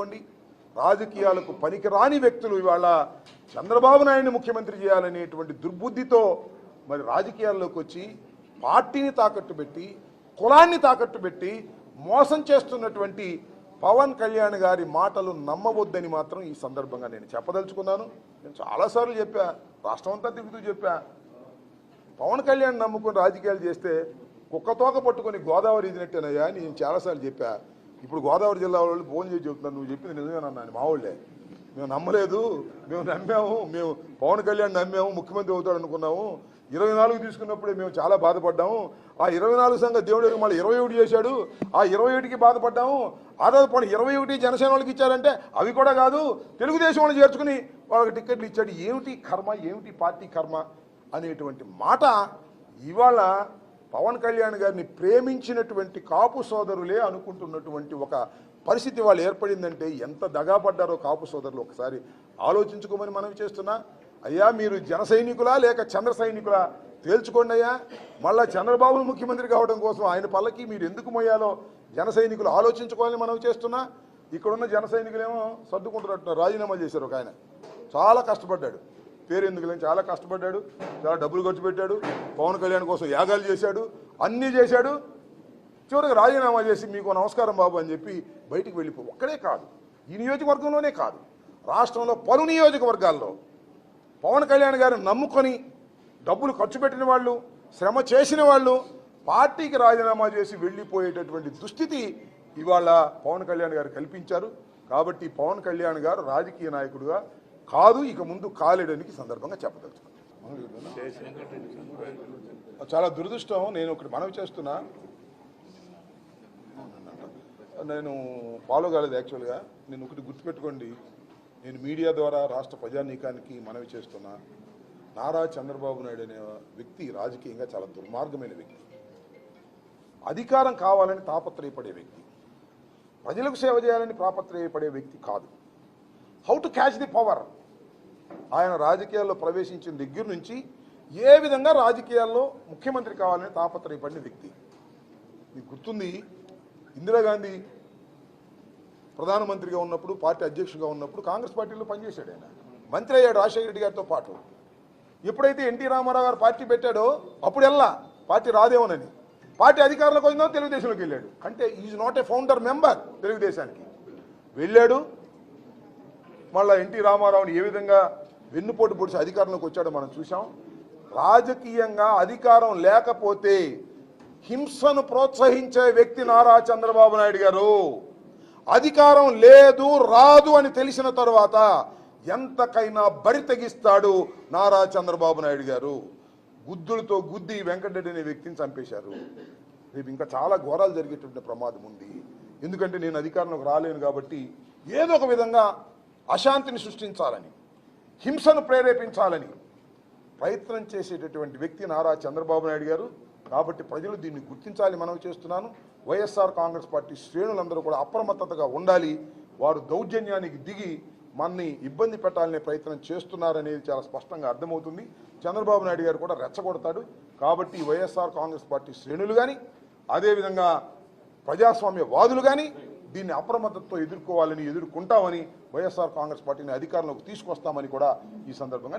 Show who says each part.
Speaker 1: చేసుకోండి. రాజకీయాలకు పనికిరాని వ్యక్తులు ఇవాళ చంద్రబాబు నాయుడిని ముఖ్యమంత్రి చేయాలనేటువంటి దుర్బుద్ధితో మరి రాజకీయాల్లోకి వచ్చి పార్టీని తాకట్టు పెట్టి కులాన్ని తాకట్టు పెట్టి మోసం చేస్తున్నటువంటి పవన్ కళ్యాణ్ గారి మాటలు నమ్మవద్దని మాత్రం ఈ సందర్భంగా నేను చెప్పదలుచుకున్నాను. నేను చాలాసార్లు చెప్పా రాష్ట్రం అంతా తిరుగుతూ చెప్పా. పవన్ కళ్యాణ్ నమ్ముకుని రాజకీయాలు చేస్తే కుక్కతోక పట్టుకొని గోదావరి ఇదినట్టేనయ్యా అని నేను చాలాసార్లు చెప్పా. ఇప్పుడు గోదావరి జిల్లా వాళ్ళు ఫోన్ చేసి చెప్తున్నారు నువ్వు చెప్పింది నిజమేనన్నా మా వాళ్ళే మేము నమ్మలేదు. మేము నమ్మాము. మేము పవన్ కళ్యాణ్ నమ్మాము. ముఖ్యమంత్రి అవుతాడు అనుకున్నాము. ఇరవై నాలుగు తీసుకున్నప్పుడే మేము చాలా బాధపడ్డాము. ఆ ఇరవై నాలుగు సంఘ దేవుడికి మళ్ళీ ఇరవై ఒకటి చేశాడు. ఆ ఇరవై ఒకటికి బాధపడ్డాము. ఆరో పోనీ ఇరవై ఒకటి జనసేన వాళ్ళకి ఇచ్చారంటే అవి కూడా కాదు తెలుగుదేశం వాళ్ళు చేర్చుకుని వాళ్ళకి టిక్కెట్లు ఇచ్చాడు. ఏమిటి కర్మ? ఏమిటి పార్టీ కర్మ? అనేటువంటి మాట ఇవాళ పవన్ కళ్యాణ్ గారిని ప్రేమించినటువంటి కాపు సోదరులే అనుకుంటున్నటువంటి ఒక పరిస్థితి వాళ్ళు ఏర్పడిందంటే ఎంత దగాపడ్డారో కాపు సోదరులు ఒకసారి ఆలోచించుకోమని మనవి చేస్తున్నా. అయ్యా మీరు జన సైనికులా లేక చంద్ర సైనికులా? తేల్చుకోండి అయ్యా. మళ్ళా చంద్రబాబు ముఖ్యమంత్రి కావడం కోసం ఆయన పల్లకి మీరు ఎందుకు మోయాలో? జన సైనికులు ఆలోచించుకోవాలని మనవి చేస్తున్నా. ఇక్కడున్న జన సైనికులేమో సర్దుకుంటున్నట్టు రాజీనామా చేశారు ఒక ఆయన. చాలా కష్టపడ్డాడు. పేరు ఎందుకు లేని చాలా కష్టపడ్డాడు చాలా డబ్బులు ఖర్చు పెట్టాడు పవన్ కళ్యాణ్ కోసం యాగాలు చేశాడు అన్నీ చేశాడు. చివరికి రాజీనామా చేసి మీకు నమస్కారం బాబు అని చెప్పి బయటికి వెళ్ళిపో. ఒక్కడే కాదు. ఈ నియోజకవర్గంలోనే కాదు. రాష్ట్రంలో పలు నియోజకవర్గాల్లో పవన్ కళ్యాణ్ గారిని నమ్ముకొని డబ్బులు ఖర్చు పెట్టిన వాళ్ళు శ్రమ చేసిన వాళ్ళు పార్టీకి రాజీనామా చేసి వెళ్ళిపోయేటటువంటి దుస్థితి ఇవాళ పవన్ కళ్యాణ్ గారు కల్పించారు. కాబట్టి పవన్ కళ్యాణ్ గారు రాజకీయ నాయకుడుగా కాదు ఇక ముందు కాలేడని ఈ సందర్భంగా చెప్పదలుచుకున్నాను. చాలా దురదృష్టం నేను ఒకటి మనవి చేస్తున్నా. నేను ఫాలో కాలేదు యాక్చువల్గా నేను ఒకటి గుర్తుపెట్టుకోండి. నేను మీడియా ద్వారా రాష్ట్ర ప్రజానీకానికి మనవి చేస్తున్నా. నారా చంద్రబాబు నాయుడు అనే వ్యక్తి రాజకీయంగా చాలా దుర్మార్గమైన వ్యక్తి. అధికారం కావాలని తాపత్రయపడే వ్యక్తి. ప్రజలకు సేవ చేయాలని తాపత్రయపడే వ్యక్తి కాదు. How to catch the power ఆయన రాజకీయాల్లో ప్రవేశించిన దగ్గర నుంచి ఏ విధంగా రాజకీయాల్లో ముఖ్యమంత్రి కావాలని తాపత్రయపడిన వ్యక్తి. మీకు గుర్తుంది ఇందిరాగాంధీ ప్రధానమంత్రిగా ఉన్నప్పుడు పార్టీ అధ్యక్షుడిగా ఉన్నప్పుడు కాంగ్రెస్ పార్టీలో పనిచేశాడు ఆయన. మంత్రి అయ్యాడు రాజశేఖర రెడ్డి గారితో పాటు. ఎప్పుడైతే ఎన్టీ రామారావు గారు పార్టీ పెట్టాడో అప్పుడు పార్టీ రాదేమోనని. పార్టీ అధికారంలోకి వచ్చిందో తెలుగుదేశంలోకి వెళ్ళాడు. అంటే is not a founder member తెలుగుదేశానికి. వెళ్ళాడు మళ్ళీ ఎన్టీ రామారావుని ఏ విధంగా వెన్నుపోటు పొడిచి అధికారంలోకి వచ్చాడో మనం చూసాం రాజకీయంగా అధికారం లేకపోతే హింసను ప్రోత్సహించే వ్యక్తి నారా చంద్రబాబు నాయుడు గారు. అధికారం లేదు రాదు అని తెలిసిన తర్వాత ఎంతకైనా బరి తెగిస్తాడు నారా చంద్రబాబు నాయుడు గారు. గుద్దులతో గుద్ది వెంకటరెడ్డి అనే వ్యక్తిని చంపేశారు. రేపు ఇంకా చాలా ఘోరాలు జరిగేటువంటి ప్రమాదం ఉంది. ఎందుకంటే నేను అధికారంలోకి రాలేను కాబట్టి ఏదో ఒక విధంగా అశాంతిని సృష్టించాలని. హింసను ప్రేరేపించాలని ప్రయత్నం చేసేటటువంటి వ్యక్తి నారా చంద్రబాబు నాయుడు గారు. కాబట్టి ప్రజలు దీన్ని గుర్తించాలి మనం చేస్తున్నాను. వైఎస్ఆర్ కాంగ్రెస్ పార్టీ శ్రేణులందరూ కూడా అప్రమత్తతగా ఉండాలి. వారు దౌర్జన్యానికి దిగి మనని ఇబ్బంది పెట్టాలనే ప్రయత్నం చేస్తున్నారనేది చాలా స్పష్టంగా అర్థమవుతుంది. చంద్రబాబు నాయుడు గారు కూడా రెచ్చగొడతాడు. కాబట్టి వైఎస్ఆర్ కాంగ్రెస్ పార్టీ శ్రేణులు కానీ అదేవిధంగా ప్రజాస్వామ్య వాదులు కానీ దీన్ని అప్రమత్తతో ఎదుర్కోవాలని ఎదుర్కొంటామని వైఎస్ఆర్ కాంగ్రెస్ పార్టీని అధికారంలోకి తీసుకొస్తామని కూడా ఈ సందర్భంగా